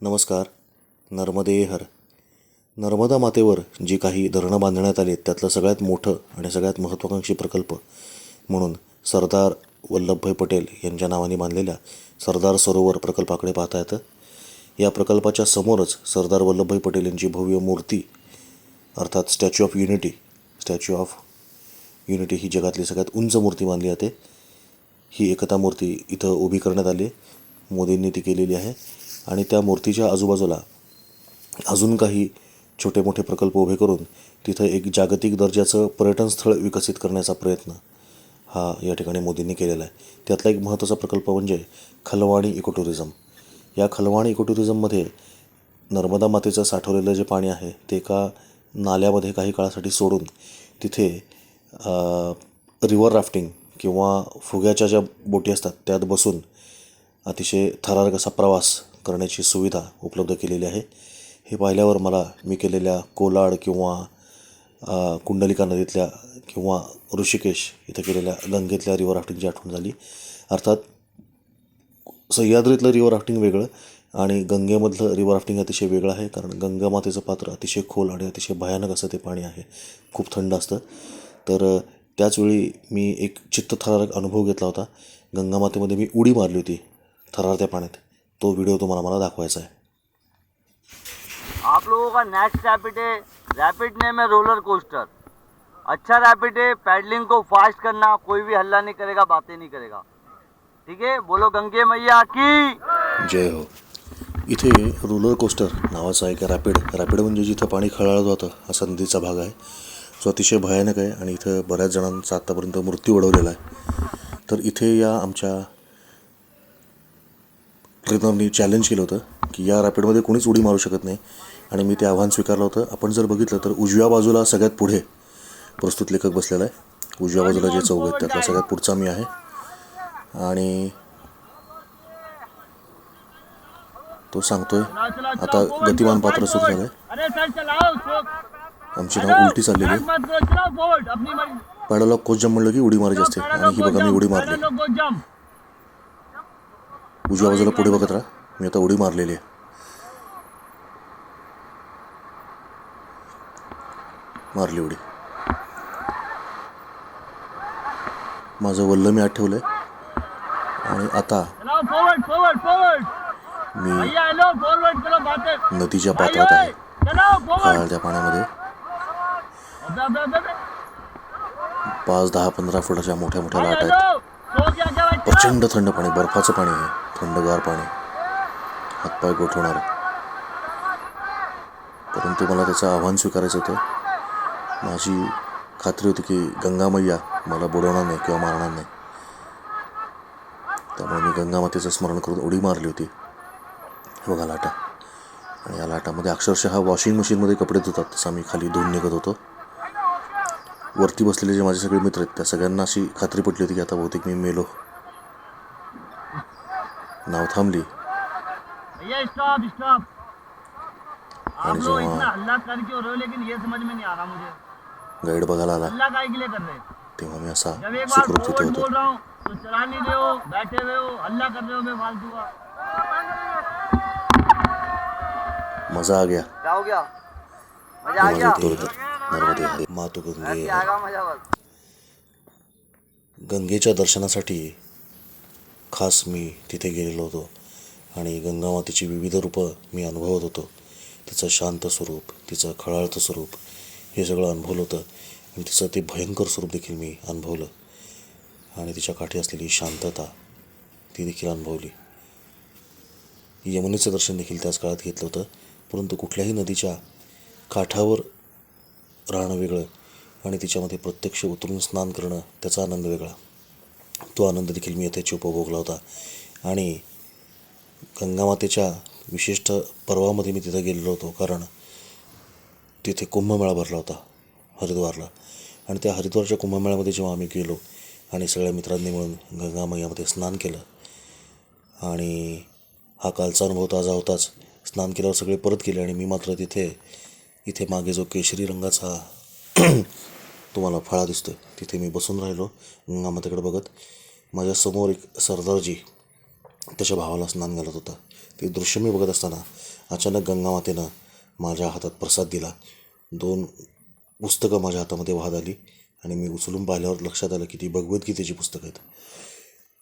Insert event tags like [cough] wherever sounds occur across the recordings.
नमस्कार. नर्मदे हर नर्मदा मातेवर जी काही धरणं बांधण्यात आली त्यातलं सगळ्यात मोठं आणि सगळ्यात महत्त्वाकांक्षी प्रकल्प म्हणून सरदार वल्लभभाई पटेल यांच्या नावाने बांधलेल्या सरदार सरोवर प्रकल्पाकडे पाहता येतं. या प्रकल्पाच्या समोरच सरदार वल्लभभाई पटेल यांची भव्य मूर्ती अर्थात statue of unity statue of unity ही जगातली सगळ्यात उंच मूर्ती मानली जाते. ही एकता मूर्ती इथं उभी करण्यात आली आहे. मोदींनी ती केलेली आहे. आणि त्या मूर्तीच्या आजूबाजूला अजून काही छोटे मोठे प्रकल्प उभे करून तिथं एक जागतिक दर्जाचं पर्यटन स्थळ विकसित करण्याचा प्रयत्न हा या ठिकाणी मोदींनी केलेला आहे. त्यातला एक महत्त्वाचा प्रकल्प म्हणजे खलवाणी इकोटुरिझम. या खलवाणी इकोटुरिझममध्ये नर्मदा मातेचं साठवलेलं जे पाणी आहे ते एका नाल्यामध्ये काही काळासाठी सोडून तिथे रिव्हर राफ्टिंग किंवा फुग्याच्या ज्या बोटी असतात त्यात बसून अतिशय थरारक असा प्रवास करण्याची सुविधा उपलब्ध केलेली आहे. हे पाहिल्यावर मला मी केलेल्या कोलाड किंवा कुंडलिका नदीतल्या किंवा ऋषिकेश इथं केलेल्या गंगेतल्या रिवर राफ्टिंगची आठवण झाली. अर्थात सह्याद्रीतलं रिवर राफ्टिंग वेगळं आणि गंगेमधलं रिवर राफ्टिंग अतिशय वेगळं आहे कारण गंगामातेचं पात्र अतिशय खोल आणि अतिशय भयानक असं ते पाणी आहे. खूप थंड असतं. तर त्याचवेळी मी एक चित्तथरारक अनुभव घेतला होता. गंगामातेमध्ये मी उडी मारली होती थरार त्या पाण्यात. तो व्हिडिओ तुम्हाला मला दाखवायचा आहे. आप लोगों का नेक्स्ट रैपिड है। रैपिड नेम है रोलर कोस्टर अच्छा रैपिड है पैडलिंग को फास्ट करना कोई भी हल्ला नहीं करेगा बातें नहीं करेगा। ठीक है? बोलो गंगे मैया की। जय हो। इथे रोलर कोस्टर नावाचा एक रॅपिड रॅपिड म्हणजे जिथं पाणी खळाळत जातं असा नदीचा भाग आहे. जो अतिशय भयानक आहे आणि इथं बऱ्याच जणांचा आत्तापर्यंत मृत्यू ओढवलेला आहे. तर इथे या आमच्या ट्रेनरनी चॅलेंज केलं होतं की या रॅपिडमध्ये कोणीच उडी मारू शकत नाही. आणि मी ते आव्हान स्वीकारलं होतं. आपण जर बघितलं तर उजव्या बाजूला सगळ्यात पुढे प्रस्तुत लेखक बसलेला आहे. उजव्या बाजूला जे चौक आहेत त्यातला सगळ्यात पुढचा मी आहे. आणि तो सांगतोय आता गतिमान पात्र सुरू झालं अरे आमची नाव उलटी चाललेली आहे. पॅडाला कोच जम म्हणलं की उडी मारायची असते. आणि ही बघा मी उडी मारली. उजव्या बाजूला पुढे बघत राहा. मी आता उडी मारलेली आहे. मारली उडी. माझं वल्ल मी आत ठेवलंय. आणि आता मी नदीच्या पात्रात आहे. खळाळत्या पाण्यामध्ये. पाच दहा पंधरा फुटाच्या मोठ्या मोठ्या लाट आहेत. प्रचंड थंड पाणी बर्फाचं पाणी आहे थंडगार पाणी. हातपाय गोठवणार. परंतु मला त्याचं आव्हान स्वीकारायचं होतं. माझी खात्री होती की गंगा मैया मला बुडवणार नाही किंवा मारणार नाही. त्यामुळे मी गंगामातेचं स्मरण करून उडी मारली होती. हे बघा लाटा. आणि या लाटामध्ये अक्षरशः वॉशिंग मशीनमध्ये कपडे धुतात. तसं मी खाली धुवून निघत होतो. वरती बसलेले जे माझे सगळे मित्र आहेत त्या सगळ्यांना अशी खात्री पटली होती की आता बहुतेक मी मेलो. नाव थांबली. भैया स्टॉप स्टॉप आप आणि लोग जेव्हा इतना हल्ला कर क्यों रहे हो लेकिन ये समझ में नहीं आ रहा मुझे गाईड बघायला आला हल्ला काय के लिए कर रहे? तेव्हा मी असा सुखरूप तिथे होतो. बोल रहा तो चला नहीं रहे बैठे हुए हल्ला कर रहे बेफालतू का। मजा आ गया. मजा आ माझं गया। उत्तर होतं. नर्मदे मातु गंगे. गंगेच्या दर्शनासाठी खास मी तिथे गेलेलो होतो आणि गंगा मातेची विविध रूपं मी अनुभवत होतो. तिचं शांत स्वरूप तिचं खळाळतं स्वरूप हे सगळं अनुभवलं होतं. आणि तिचं ते भयंकर स्वरूप देखील मी अनुभवलं. आणि तिच्या काठी असलेली शांतता ती देखील अनुभवली. यमुनेचं दर्शन देखील त्याच काळात घेतलं होतं. परंतु कुठल्याही नदीच्या काठावर राहणं वेगळं आणि तिच्यामध्ये प्रत्यक्ष उतरून स्नान करणं त्याचा आनंद वेगळा. तो आनंद देखील मी यथेच उपभोगला होता. आणि गंगामातेच्या विशिष्ट पर्वामध्ये मी तिथं गेलेलो होतो कारण तिथे कुंभमेळा भरला होता हरिद्वारला. आणि त्या हरिद्वारच्या कुंभमेळ्यामध्ये जेव्हा आम्ही गेलो आणि सगळ्या मित्रांनी मिळून गंगा मैयामध्ये स्नान केलं आणि हा कालचा अनुभव ताजा होताच स्नान केल्यावर सगळे परत गेले आणि मी मात्र तिथे इथे मागे जो केशरी रंगाचा [clears throat] तुम्हाला फळा दिसतोय तिथे मी बसून राहिलो. गंगामातेकडे बघत माझ्यासमोर एक सरदारजी त्याच्या भावाला स्नान घालत होता. ते दृश्य मी बघत असताना अचानक गंगामातेनं माझ्या हातात प्रसाद दिला. दोन पुस्तकं माझ्या हातामध्ये वाहत आली आणि मी उचलून पाहिल्यावर लक्षात आलं की ती भगवद्गीतेची पुस्तकं आहेत.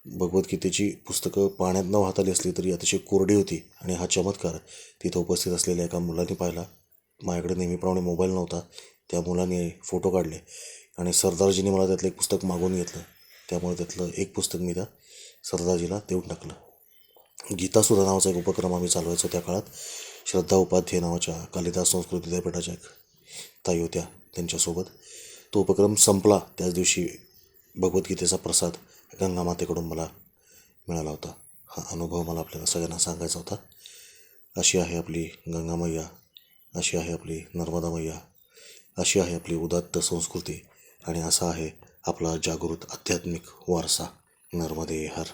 भगवद्गीतेची पुस्तकं पाण्यात न वाहत आली असली तरी अतिशय कोरडी होती आणि हा चमत्कार तिथं उपस्थित असलेल्या एका मुलाने पाहिला. माझ्याकडे नेहमीप्रमाणे मोबाईल नव्हता त्या मुलाने फोटो काढले आणि सरदारजीने मला त्यातलं एक पुस्तक मागून घेतलं. त्यामुळे त्यातलं एक पुस्तक मी त्या सरदारजीला देऊन टाकलं. गीतासुधा नावाचा एक उपक्रम आम्ही चालवायचो त्या काळात. श्रद्धा उपाध्याय नावाच्या कालिदास संस्कृत विद्यापीठाच्या एक ताई होत्या त्यांच्यासोबत. तो उपक्रम संपला. त्याच दिवशी भगवद्गीतेचा प्रसाद गंगामातेकडून मला मिळाला होता. हा अनुभव मला आपल्याला सगळ्यांना सांगायचा होता. अशी आहे आपली गंगामय्या अशी आहे आपली नर्मदा मैया अशी आहे आपली उदात्त संस्कृती. आणि असा आहे आपला जागृत आध्यात्मिक वारसा. नर्मदे हर.